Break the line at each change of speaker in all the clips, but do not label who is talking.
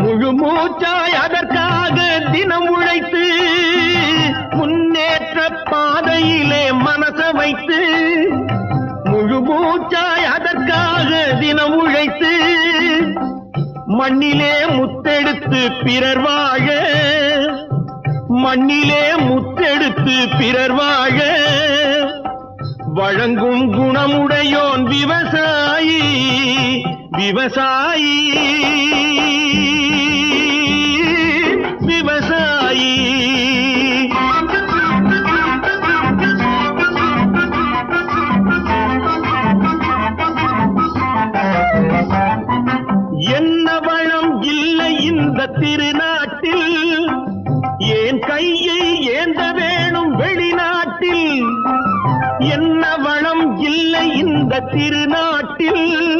முழு மூச்சாய் அதற்காக தினம் உழைத்து முன்னேற்ற பாதையிலே மனச வைத்து முழு மூச்சாய் அதற்காக தினம் உழைத்து மண்ணிலே முத்தெடுத்து பிறர் வாழ மண்ணிலே முத்தெடுத்து பிறர் வாழ வழங்கும் குணமுடையோன் விவசாய விவசாயி. விவசாயி. என்ன வளம் இல்லை இந்த திருநாட்டில்? ஏன் கையை ஏந்த வேணும் வெளிநாட்டில்? என்ன வளம் இல்லை இந்த திருநாட்டில்?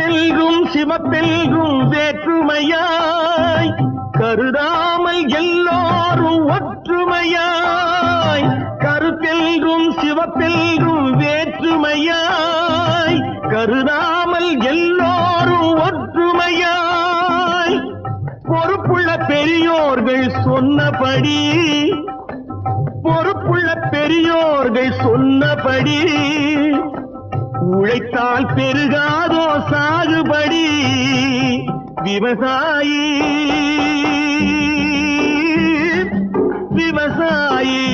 கருத்தெல்கும் சிவப்பெல்கும் வேற்றுமையாய். கருதாமல் எல்லோரும் ஒற்றுமையாய். கருத்தெல்கும் சிவப்பெல்கும் வேற்றுமையாய். கருதாமல் எல்லோரும் ஒற்றுமையாய். பொறுப்புள்ள பெரியோர்கள் சொன்னபடி பொறுப்புள்ள பெரியோர்கள் சொன்னபடி உழைத்தால் பெருகாதோ சாகுபடி விவசாயி. விவசாயி.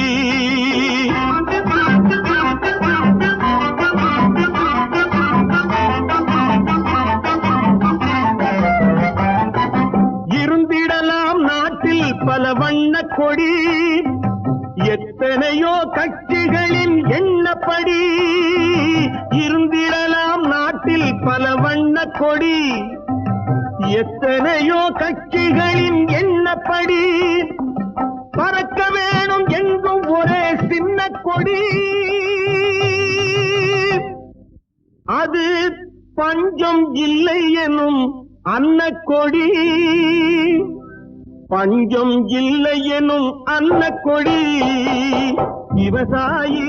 இருந்திடலாம் நாட்டில் பல வண்ண கொடி. கொடி. எத்தனையோ கட்சிகளின் எண்ணப்படி பறக்க வேணும் எங்கும் ஒரே சின்ன கொடி. அது பஞ்சம் இல்லை எனும் அன்னக்கொடி பஞ்சம் இல்லை எனும் அன்னக்கொடி விவசாயி